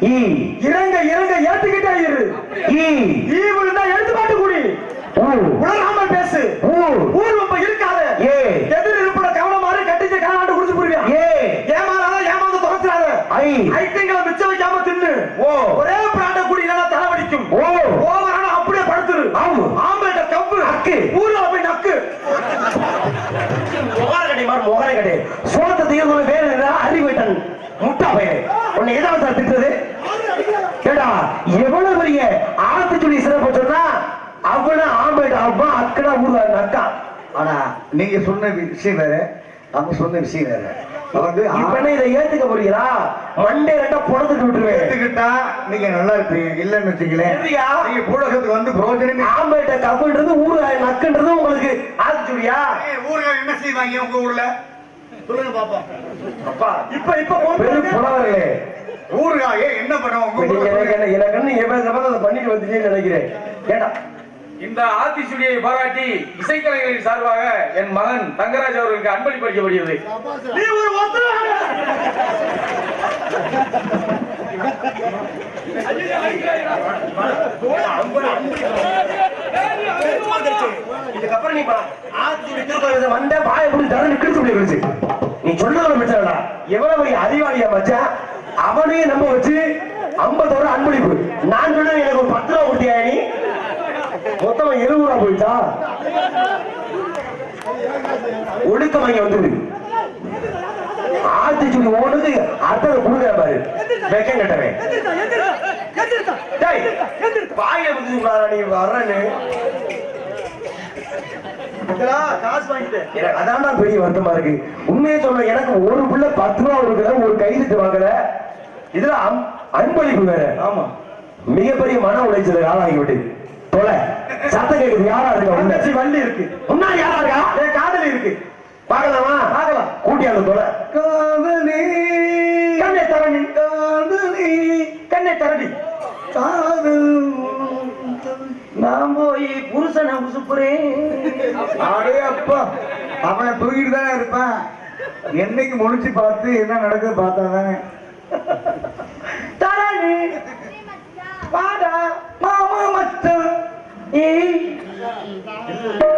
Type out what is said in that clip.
இறங்க இறங்க ஏத்துக்கிட்டே இரு. ஈ விழுந்தா எழுத்து பாட்டு குடி. உலகாம பேசு. ரொம்ப இருக்காத. ஏ. எதிர் இருப்புல கவனமாறு கட்டிச்ச காலாண்டு குடிச்சு புரியா ஏமாறாத ஏமாந்து ஐ. ஐட்டங்களை மிச்சம் வைக்காம தின்னு. ஓ. ஒரே பிராண்ட குடி இல்லைன்னா தலைவலிக்கும். ஓ. ஓவரான அப்படியே படுத்துரு. ஆமா. ஆம்பளை கப்பு அக்கு. ஊர்ல போய் நக்கு. முகரகடி மாதிரி முகரகடி சோத்த தீர்வு வேறு அறிவிட்டன் முட்டா பையன். உன்னை எதாவது சார் திட்டுறது கேடா எவ்வளவு பெரிய ஆத்துச்சுடி சிறப்பு சொன்னா அவன ஆம்பேட் அப்பா அக்கடா ஊர்ல அக்கா ஆனா நீங்க சொன்ன விஷயம் வேற அவங்க சொன்ன விஷயம் வேற வந்து இதை ஏத்துக்க போறீங்களா மண்டே ரெண்டா புடத்துட்டு விட்டுருவேன் ஏத்துக்கிட்டா நீங்க நல்லா இருப்பீங்க இல்லன்னு வச்சுக்கலேன்? நீங்க பூலகத்துக்கு வந்து பிரோஜனமே ஆம்பேட்ட கப்புன்றது ஊரு நக்குன்றது உங்களுக்கு ஆத்துச்சுடியா ஊர்கள் என்ன செய்வாங்க உங்க ஊர்ல சொல்லுங்க பாப்போம் அப்பா இப்ப இப்ப பெரும் என்ன ஊர்ல எனக்கு என்ன- எனக்கு என்ன எவ்வளவு பண்ணிட்டு வந்துட்டீங்கன்னு நினைக்கிறேன் கேட்டா இந்த ஆத்திச்சுடியை பாராட்டி இசைக்கலைஞரின் சார்பாக என் மகன் தங்கராஜ் அவர்களுக்கு அன்பளிப்பு அளிக்கப்படுகிறது இதுக்கப்புறம் நீ வந்த பாய புடி தரன்னு கிழிச்சு. நீ சொன்னதை மச்சான்டா எவ்வளவு பெரிய அறிவாளியா மச்சான்? அவனையும் நம்ம வச்சு ஐம்பது ரூபா அன்பளிப்பு. நான் சொன்னேன் எனக்கு ஒரு பத்து ரூபா கொடுத்தியா நீ மொத்தமா இருபது ரூபா போயிட்டா? ஒழுக்கம் அங்க வந்துரு ஆத்திச்சுடி ஓனுக்கு அத்தனை கொடுக்குற பாரு. வெக்கம் கட்டவன். டேய், வாயில குத்தி நீ வர்றேன்னு. அதான்டா பெரிய வருத்தமா இருக்கு. உண்மையை சொல்ல எனக்கு ஒரு பிள்ளை பத்து ரூபா கொடுக்கல ஒரு கையெழுத்து வாங்கல. இதுல அன்பளிப்பு வேற. ஆமா. மிகப்பெரிய மன உளைச்சல் ஆளாகி விட்டு தொலை சத்தம் கேக்குது. யாரா இருக்கா தங்கச்சி வண்டி இருக்கு. முன்னாடி யாரா இருக்கா? என் காதலி இருக்கு. பார்க்கலாமா? பார்க்கலாம். கூட்டி அந்த தொலை காதலி. கண்ணை தரணி காதலி. கண்ணை தரணி காதல் நான் போய் புருஷனை உசுப்புறேன். அடே அப்பா அவன் தூங்கிட்டு தானே இருப்பான். என்னைக்கு முடிச்சு பார்த்து என்ன நடக்குது பார்த்தாதானே. தரணி Yeah.